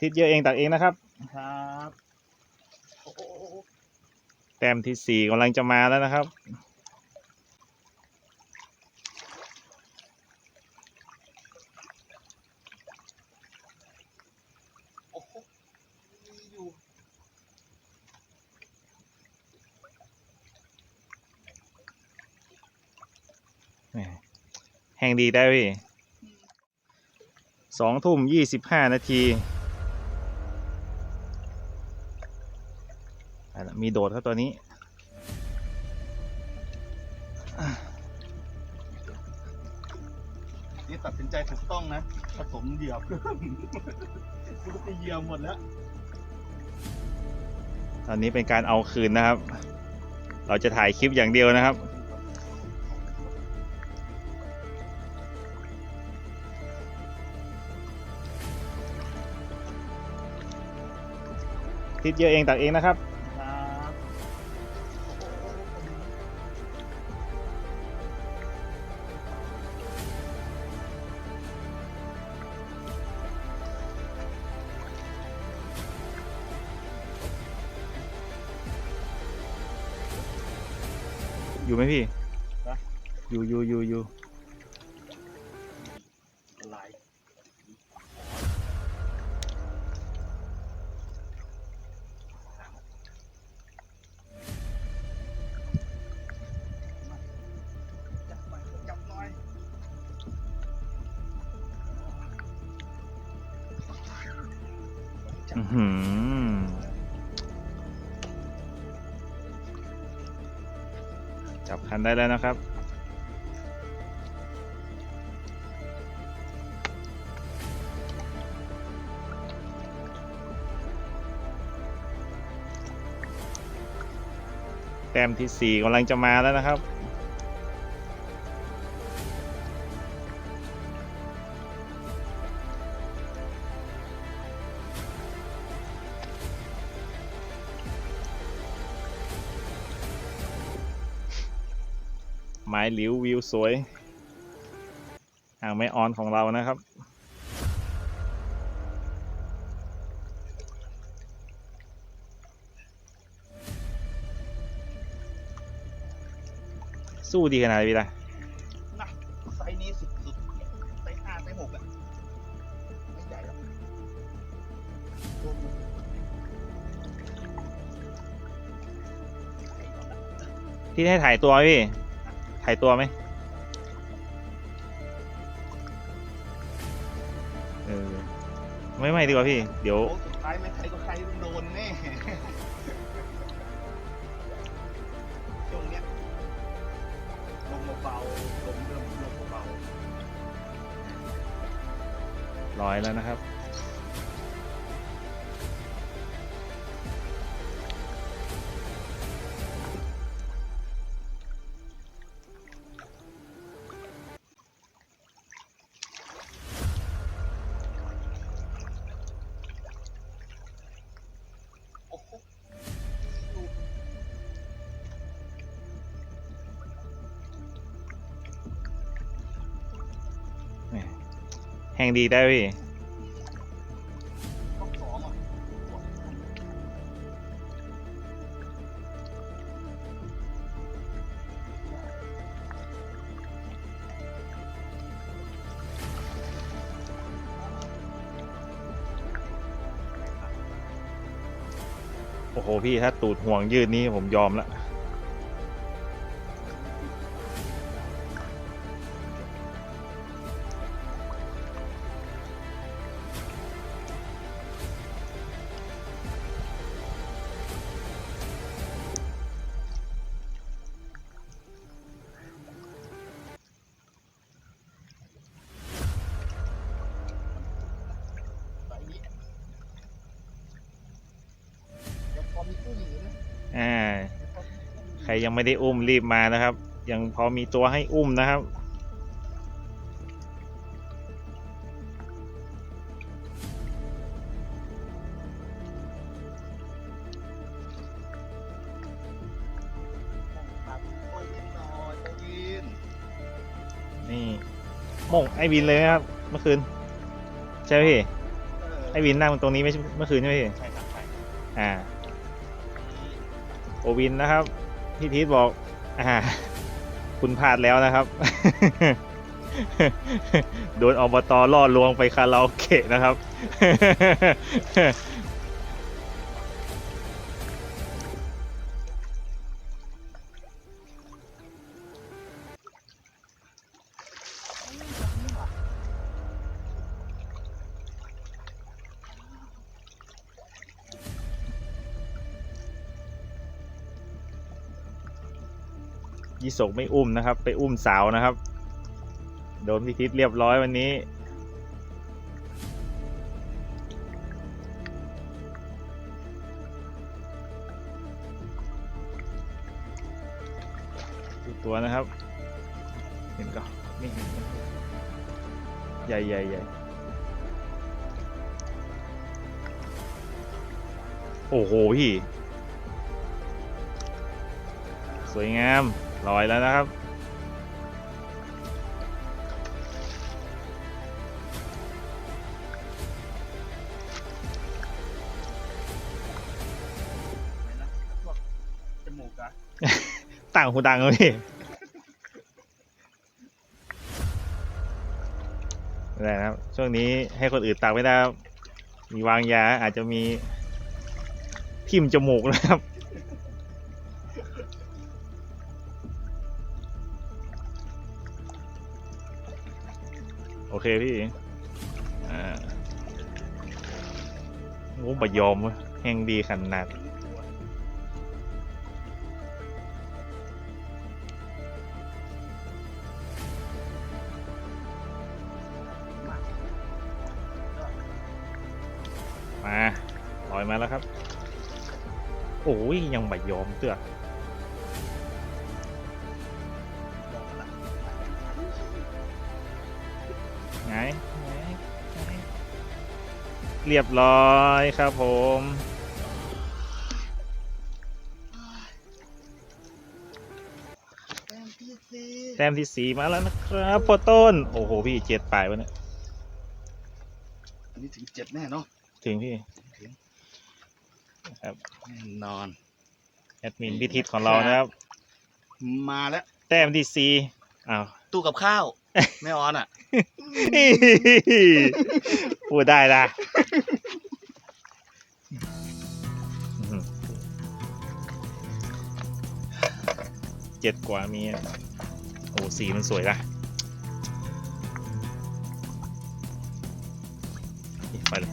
ทิศเยอะเองตักเองนะครับ ครับโอ้โหแต้มที่สี่กำลังจะมาแล้วนะครับโอ้โหมีอยู่แหม่แห่งดีได้พี่สองทุ่มยี่สิบห้านาที มีโดดครับตัวนี้นี่ตัดสินใจถูกต้องนะผสมเหยื่อเพิ่มคุณจะเหยื่อหมดแล้ว ตอนนี้เป็นการเอาคืนนะครับ เราจะถ่ายคลิปอย่างเดียวนะครับทิศเยอะเองตักเองนะครับครับ อ้โหอยู่ไหมพี่นะอยู่อยู่อยู่อยู่อะไรจับไปจับหน่อยอื้อหือ หันได้แล้วนะครับ แต้มที่สี่กำลังจะมาแล้วนะครับ ไม้หลิววิวสวย อ่างไม้ออนของเรานะครับ สู้ดีขนาดไหนพี่ล่ะนะไซส์นี้สุดๆไซส์ห้าไซส์หกอะไม่ใหญ่หรอกตัวมันไอ้ก่อนนะที่ให้ถ่ายตัวไหมพี่ ถ่ายตัวไหมเออไม่ไม่ดีกว่าพี่ เดี๋ยว โอ้สุดท้ายไม่ใครก็ใครต้องโดนแน่ ช่วงเนี้ยลงเบาๆลงเริ่มลงเบาร้อยแล้วนะครับ แห่งดีได้พี่โอ้โหพี่ถ้าตูดห่วงยืดนี้ผมยอมละ รยังไม่ได้อุ้มรีบมานะครับ ยังพอมีตัวให้อุ้มนะครับครับโอ้ยยินหน่อยโอ้ยยินนี่โมงไอวินเลยนะครับ เมื่อคืน ใช่ไหมพี่เออไอวินนั่งตรงนี้ไม่ใช่เมื่อคืนใช่ไหมพี่ใช่ครับใช่อ่าโอวินนะครับ พี่พีทบอก อ่า คุณพลาดแล้วนะครับ โดนอบตล่อลวงไปคาราโอเกะนะครับ ยี่สกไม่อุ้มนะครับ ไปอุ้มสาวนะครับ โดนพี่ทิศเรียบร้อยวันนี้ดูตัวนะครับ เห็นก็ไม่เห็นใหญ่ใหญ่ใหญ่โอ้โหพี่ สวยงาม ลอยแล้วนะครับไหนนะพวกจมูกอะต่างหูดังเลยพี่ไม่ได้นะครับ ช่วงนี้ให้คนอื่นตักไม่ได้ครับมีวางยาอาจจะมีทิ่มจมูกนะครับ เคพี่อ่าโอ้บยอมเว้ยแห้งดีขนาดมาลอยมาแล้วครับ โอ้ยยังไม่ยอมเตือ ไงไงไงเรียบร้อยครับผม แต้มที่สี่แต้มที่สีมาแล้วนะครับโปรต้น โอ้โห พี่เจ็ดปลายวะเนี่ย อันนี้ถึงเจ็ดแน่เนาะถึงพี่ครับแน่นอน แอดมินพิทิศของเรานะครับ มาแล้ว แต้มที่สีอ้าวตู้กับข้าว ไม่ออนอะ พูดได้ละเจ็ดกว่ามี โอ้สีมันสวยละไปเลย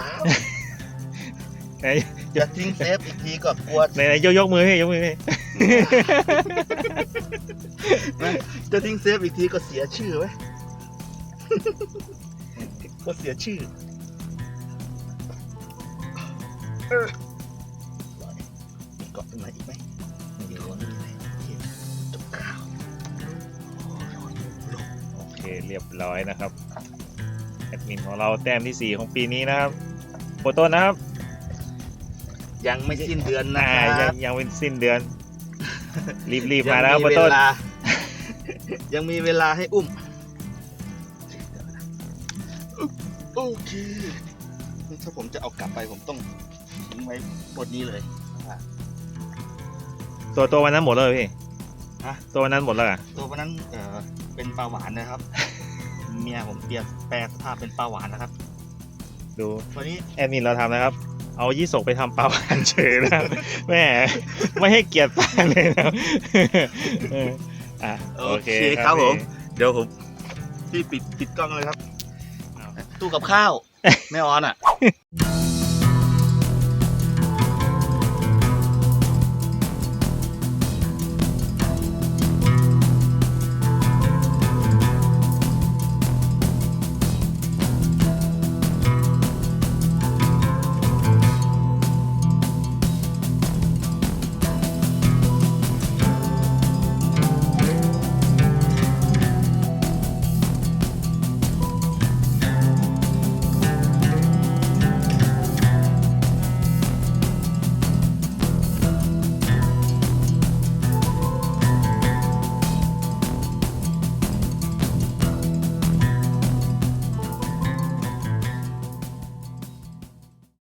ล้าวไหนจะทิ้งเซฟอีกทีก็กลัวไหนไหนยกยกมือให้ยกมือให้จะทิ้งเซฟอีกทีก็เสียชื่อไว้ยก็เสียชื่อเออมีเกาะตรงไหนอีกไหมเดี๋ยวนี่เลยจบข่าวโอเคเรียบร้อยนะครับ แอดมินของเราแต้มที่ 4 ของปีนี้นะครับ โปรต้นนะครับยังไม่สิ้นเดือนนะอ่าคยัรังบยังเป็นสิ้นเดือน รีบรีบมาแล้วครับโปรเวต้นลายังมีเวลาให้อุ้มโอเคถ้าผมจะเอากลับไปผมต้องทิ้งไว้บนนี้เลย ตัวตัววันนั้นหมดแล้วเหรอพี่ฮะ ตัววันนั้นหมดแล้วเหรอะตัววันนั้นเออเป็นปลาหวานนะครับ เมียผมเปลี่ยนแปลสภาพเป็นปลาหวานนะครับ ดูวันนี้แอดมินเราทำนะครับ เอายี่สกไปทำปลาหวานเฉยนะครับแม่ไม่ให้เกียรติปลาเลยนะเอออะโอเคครับผมพี่เดี๋ยวผมพี่ปิดปิดกล้องเลยครับเอาตู้กับข้าวแม่ออนอะ